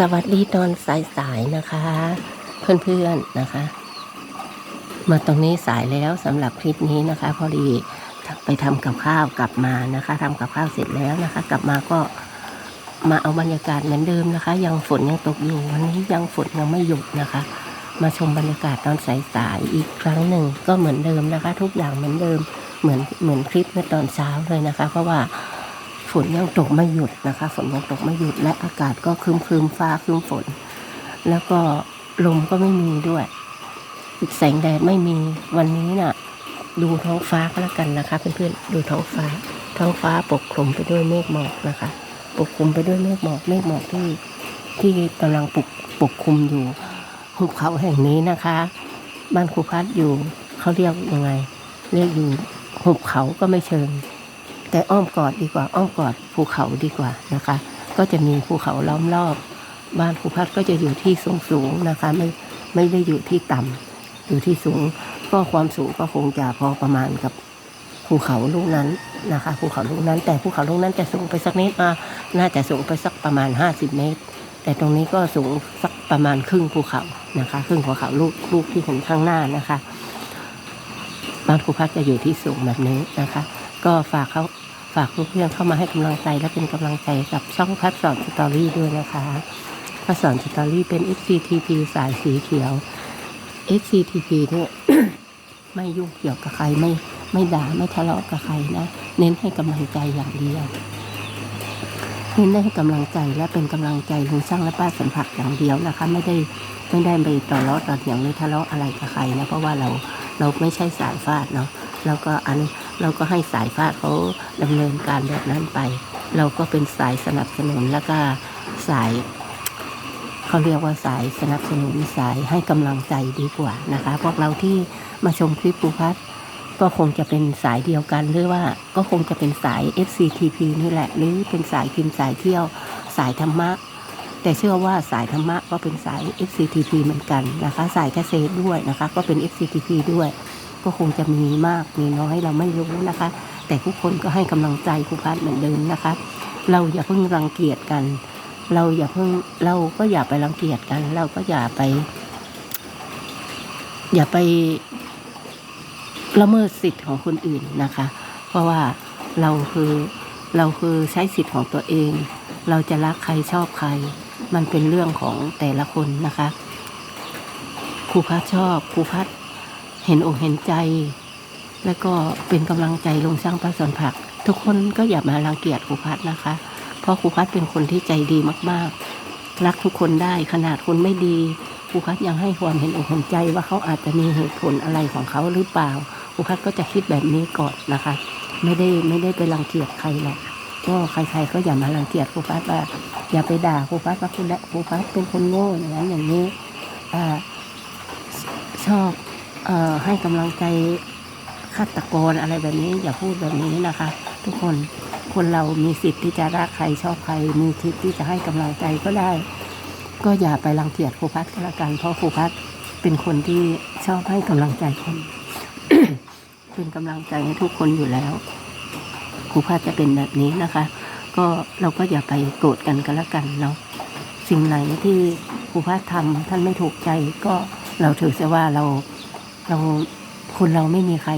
สวัสดีตอนสายๆนะคะ เพื่อนๆนะคะ มาตรงนี้สายแล้วสำหรับคลิปนี้นะคะ พอดีไปทำกับข้าวกลับมานะคะทำกับข้าวเสร็จแล้วนะคะ กลับมาก็มาเอาบรรยากาศเหมือนเดิมนะคะ ยังฝนยังตกอยู่วันนี้ยังฝนยังไม่หยุดนะคะ มาชมบรรยากาศตอนสายๆอีกครั้งหนึ่งก็เหมือนเดิมนะคะ ทุกอย่างเหมือนเดิมเหมือนเหมือนคลิปเมื่อตอนเช้าเลยนะคะ เพราะว่า นยังตกไม่หยุดนะคะ ฝนยังตกไม่หยุดและอากาศก็ครึมครึมฟ้าครึมฝน แล้วก็ลมก็ไม่มีด้วยแสงแดดไม่มีวันนี้น่ะ ดูท้องฟ้าก็แล้วกันนะคะเพื่อนๆดูท้องฟ้า ท้องฟ้าปกคลุมไปด้วยเมฆหมอกนะคะ ปกคลุมไปด้วยเมฆหมอกเมฆหมอกที่ที่กำลังปกปกคลุมอยู่หุบเขาแห่งนี้นะคะ บ้านครูพัดอยู่เขาเรียกยังไง เรียกอยู่หุบเขาก็ไม่เชิง แต่อ้อมกอดดีกว่า อ้อมกอดภูเขาดีกว่านะคะ ก็จะมีภูเขาล้อมรอบ บ้านครูพัดก็จะอยู่ที่สูงสูงนะคะ ไม่ไม่ได้อยู่ที่ต่ำอยู่ที่สูง ก็ความสูงก็คงจะพอประมาณกับภูเขาลูกนั้นนะคะภูเขาลูกนั้น แต่ภูเขาลูกนั้นจะสูงไปสักนิดมาน่าจะสูงไปสักประมาณ 50 เมตร แต่ตรงนี้ก็สูงสักประมาณครึ่งภูเขานะคะ ครึ่งภูเขาลูกลูกที่เห็นข้างหน้านะคะบ้านครูพัดจะอยู่ที่สูงแบบนี้นะคะ ก็ฝากเขา ฝากเพื่อนๆเข้ามาให้กำลังใจและเป็นกำลังใจกับช่องพัดสอนสตอรี่ด้วยนะคะพัดสอนสตอรี่เป็น FCTP สายสีเขียว FCTP เนี่ยไม่ยุ่งเกี่ยวกับใครไม่ไม่ด่าไม่ทะเลาะกับใครนะ เน้นให้กำลังใจอย่างเดียวเน้นให้กำลังใจและเป็นกำลังใจลุงช่างและป้าสัมผัสอย่างเดียวนะคะ ไม่ได้ไม่ได้ไปต่อล้อต่อเถียงหรือทะเลาะอะไรกับใครนะเพราะว่าเราเราไม่ใช่สายฟาดเนาะ แล้วก็อันเราก็ให้สายฟาดเขาดำเนินการแบบนั้นไป เราก็เป็นสายสนับสนุนแล้วก็สายเขาเรียกว่าสายสนับสนุนสายให้กำลังใจดีกว่านะคะ พวกเราที่มาชมคลิปปูพัดก็คงจะเป็นสายเดียวกันหรือว่าก็คงจะเป็นสาย FCTP นี่แหละ หรือเป็นสายกินสายเที่ยวสายธรรมะ แต่เชื่อว่าสายธรรมะก็เป็นสาย FCTP เหมือนกันนะคะ สายเกษตรด้วยนะคะ ก็เป็น FCTP ด้วย ก็คงจะมีมากมีน้อยเราไม่รู้นะคะ แต่ทุกคนก็ให้กำลังใจครูพัดเหมือนเดิมนะคะ เราอย่าเพิ่งรังเกียจกัน เราอย่าเพิ่งเราก็อย่าไปรังเกียจกัน เราก็อย่าไป อย่าไปละเมิดสิทธิ์ของคนอื่นนะคะ เพราะว่าเราคือเราคือใช้สิทธิ์ของตัวเอง เราจะรักใครชอบใคร มันเป็นเรื่องของแต่ละคนนะคะครูพัดชอบครูพัด เห็นอกเห็นใจ แล้วก็เป็นกำลังใจลงสร้างพระสอนผัก ทุกคนก็อย่ามารังเกียจครูพัดนะคะ เพราะครูพัดเป็นคนที่ใจดีมากๆ รักทุกคนได้ขนาดคนไม่ดีครูพัดยังให้ความเห็นอกเห็นใจว่าเขาอาจจะมีเหตุผลอะไรของเขาหรือเปล่าครูพัดก็จะคิดแบบนี้ก่อนนะคะ ไม่ได้ไม่ได้ไปรังเกียจใครหรอกก็ใครๆก็อย่ามารังเกียจครูพัดว่าอย่าไปด่าครูพัดว่าคุณละครูพัดเป็นคนโง่อย่างนั้นอย่างนี้อ่าชอบ ให้กำลังใจฆาตกรอะไรแบบนี้ อย่าพูดแบบนี้นะคะ ทุกคนคนเรามีสิทธิ์ที่จะรักใครชอบใคร มีสิทธิ์ที่จะให้กำลังใจก็ได้ ก็อย่าไปรังเกียจครูพัดก็แล้วกัน เพราะครูพัดเป็นคนที่ชอบให้กำลังใจคนเป็นกำลังใจให้ทุกคนอยู่แล้วครูพัดจะเป็นแบบนี้นะคะ ก็เราก็อย่าไปโกรธกันก็แล้วกันเนาะสิ่งไหนที่ครูพัดทำท่านไม่ถูกใจก็เราถือซะว่าเรา เราคนเราไม่มีใคร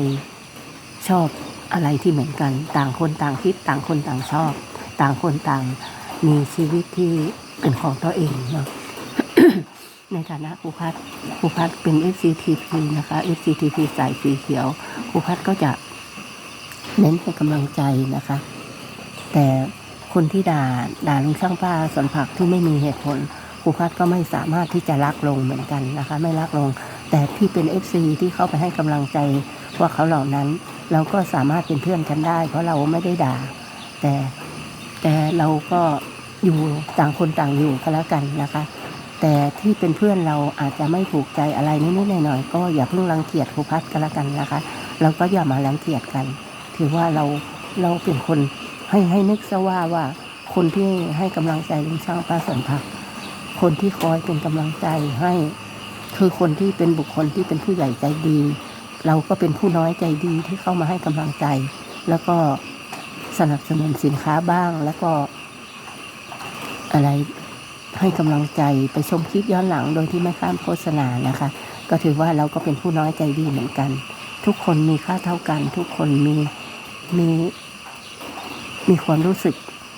ชอบอะไรที่เหมือนกัน ต่างคนต่างคิดต่างคนต่างชอบ ต่างคนต่างมีชีวิตที่เป็นของตัวเองเนาะในฐานะครูพัดครูพัดเป็น FCTP นะคะ FCTP สายสีเขียวครูพัดก็จะเน้นให้กำลังใจนะคะ แต่คนที่ด่าด่าลุงช่างป้าสนผักที่ไม่มีเหตุผลครูพัดก็ไม่สามารถที่จะรักลงเหมือนกันนะคะ ไม่รักลง แต่ที่เป็น FC ที่เขาไปให้กำลังใจพว่าเขาเหล่านั้น เราก็สามารถเป็นเพื่อนกันได้ เพราะเราไม่ได้ด่า แต่แต่เราก็อยู่ต่างคนต่างอยู่ก็แล้วกันนะคะ แต่ที่เป็นเพื่อนเราอาจจะไม่ถูกใจอะไรนิดๆหน่อยๆก็อย่าเพิ่งรังเกียจครูพัดก็แล้วกันนะคะ เราก็อย่ามารังเกียจกัน ถือว่าเราเราเป็นคนให้ให้นึกซะว่าว่าคนที่ให้กำลังใจลุงช่างป้าสนผักคนที่คอยเป็นกำลังใจให้ คือคนที่เป็นบุคคลที่เป็นผู้ใหญ่ใจดี เราก็เป็นผู้น้อยใจดีที่เข้ามาให้กำลังใจ แล้วก็สนับสนุนสินค้าบ้าง แล้วก็ อะไรให้กำลังใจไปชมคลิปย้อนหลังโดยที่ไม่ข้ามโฆษณานะคะ ก็ถือว่าเราก็เป็นผู้น้อยใจดีเหมือนกัน ทุกคนมีค่าเท่ากัน ทุกคนมีมีมีความรู้สึก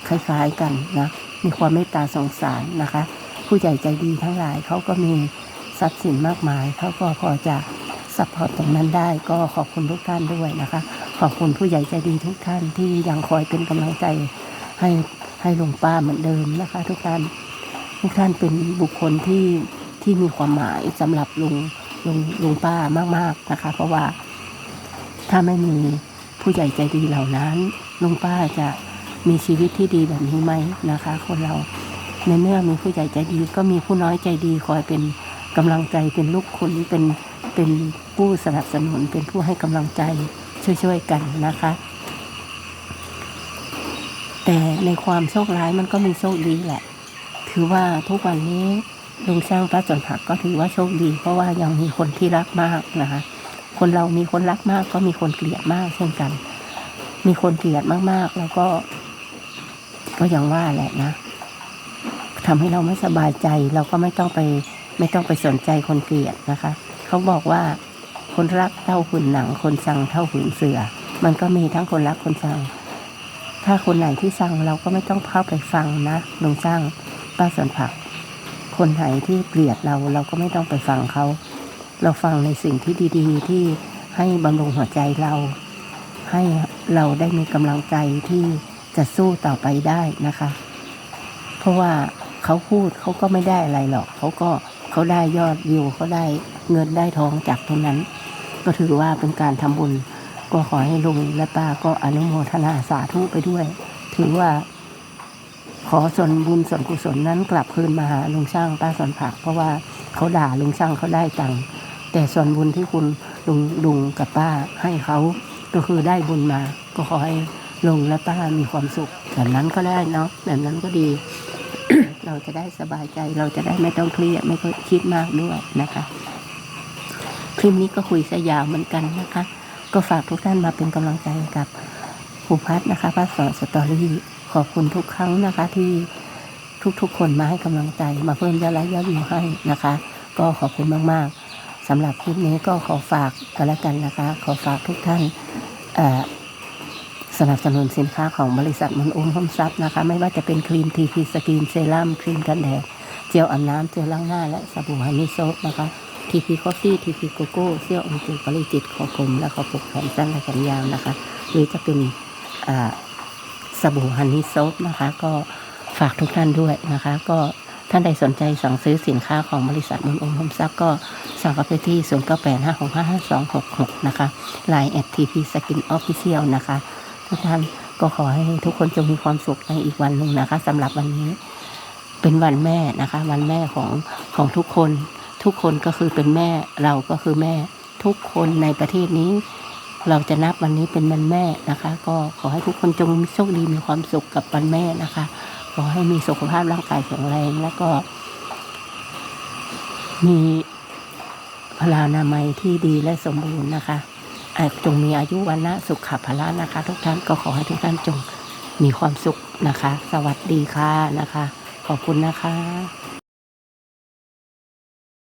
คล้ายๆกันนะ มีความเมตตาสงสารนะคะ ผู้ใหญ่ใจดีทั้งหลายเขาก็มี ทรัพย์สินมากมายเขาก็พอจะซัพพอร์ตตรงนั้นได้ ก็ขอบคุณทุกท่านด้วยนะคะ ขอบคุณผู้ใหญ่ใจดีทุกท่านที่ยังคอยเป็นกำลังใจให้ให้ลุงป้าเหมือนเดิมนะคะ ทุกท่านทุกท่านเป็นบุคคลที่ที่มีความหมายสำหรับลุงลุงลุงป้ามากๆนะคะ เพราะว่าถ้าไม่มีผู้ใหญ่ใจดีเหล่านั้นลุงป้าจะมีชีวิตที่ดีแบบนี้ไหมนะคะ คนเราในเมื่อมีผู้ใหญ่ใจดีก็มีผู้น้อยใจดีคอยเป็น กำลังใจเป็นลูกคุณเป็นเป็นผู้สนับสนุนเป็นผู้ให้กำลังใจช่วยๆกันนะคะ แต่ในความโชคร้ายมันก็มีโชคดีแหละ ถือว่าทุกวันนี้ลุงช่างพระสนผักก็ถือว่าโชคดี เพราะว่ายังมีคนที่รักมากนะคะ คนเรามีคนรักมากก็มีคนเกลียดมากเช่นกัน มีคนเกลียดมากๆ แล้วก็ ก็ยังว่าแหละนะทำให้เราไม่สบายใจเราก็ไม่ต้องไป ไม่ต้องไปสนใจคนเกลียดนะคะ เขาบอกว่าคนรักเท่าหุ่นหนัง คนชังเท่าหุ่นเสือ มันก็มีทั้งคนรักคนชังถ้าคนไหนที่สั่งเราก็ไม่ต้องเข้าไปฟังนะลุงช่างป้าสวนผัก คนไหนที่เกลียดเราเราก็ไม่ต้องไปฟังเขา เราฟังในสิ่งที่ดี ๆ ที่ให้บำรุงหัวใจเรา ให้เราได้มีกำลังใจที่จะสู้ต่อไปได้นะคะ เพราะว่าเขาพูดเขาก็ไม่ได้อะไรหรอก เขาก็ เขาได้ยอดวิวเขาได้เงินได้ทองจากตรงนั้น ก็ถือว่าเป็นการทำบุญ ก็ขอให้ลุงและป้าก็อนุโมทนาสาธุไปด้วย ถือว่า ขอส่วนบุญส่วนกุศลนั้นกลับคืนมาหาลุงช่างป้าสวนผัก เพราะว่าเขาด่าลุงช่างเขาได้ตังค์แต่ส่วนบุญที่คุณลุงลุงกับป้าให้เขาก็คือได้บุญมา ก็ขอให้ลุงและป้ามีความสุขแบบนั้นก็ได้เนาะแบบนั้นก็ดี เราจะได้สบายใจ เราจะได้ไม่ต้องเครียดไม่ต้องคิดมากด้วยนะคะ คลิปนี้ก็คุยซะยาวเหมือนกันนะคะ ก็ฝากทุกท่านมาเป็นกำลังใจกับภูพัฒน์นะคะพัฒสอนสตอรี่ขอบคุณทุกครั้งนะคะที่ทุกๆ คนมาให้กำลังใจ มาเพิ่มยอดไลค์ยอดวิวให้นะคะ ก็ขอบคุณมากๆสำหรับคลิปนี้ก็ขอฝากกันแล้วกันนะคะ ขอฝากทุกท่านเอ่อ สนับสนุนสินค้าของบริษัทมันอุ้มห้มทรัพย์นะคะ ไม่ว่าจะเป็นครีมทีพีสกินเซรั่มครีมกันแดดเจลอาบน้ำเจลล้างหน้า และสบู่ฮันนี่โซฟนะคะทีพีคอฟฟี่ทีพีโกโก้เสื้อองค์จุปริจิตขอกลมและขอปกแขนสั้นและแขนยาวนะคะ หรือจะเป็นสบู่ฮันนี่โซฟนะคะ ก็ฝากทุกท่านด้วยนะคะ ก็ท่านใดสนใจสั่งซื้อสินค้าของบริษัทมุนองค์พมทรัพย์ก็สั่งเข้าไปที่ 0 9 8 5 6 5 5 2 6 6 นะคะ Line at TP Skin Official นะคะ ทุกท่านก็ขอให้ทุกคนจงมีความสุขในอีกวันหนึ่งนะคะสำหรับวันนี้ เป็นวันแม่นะคะ วันแม่ของของทุกคน ทุกคนก็คือเป็นแม่เราก็คือแม่ ทุกคนในประเทศนี้ เราจะนับวันนี้เป็นวันแม่นะคะ ก็ขอให้ทุกคนจงโชคดีมีความสุขกับวันแม่นะคะ ขอให้มีสุขภาพร่างกายแข็งแรงแล้วก็ มีพลานามัยที่ดีและสมบูรณ์นะคะ จงมีอายุวันนะสุขภาละนะคะ ทุกท่านก็ขอให้ทุกท่านจงมีความสุขนะคะ สวัสดีค่ะนะคะ ขอบคุณนะคะ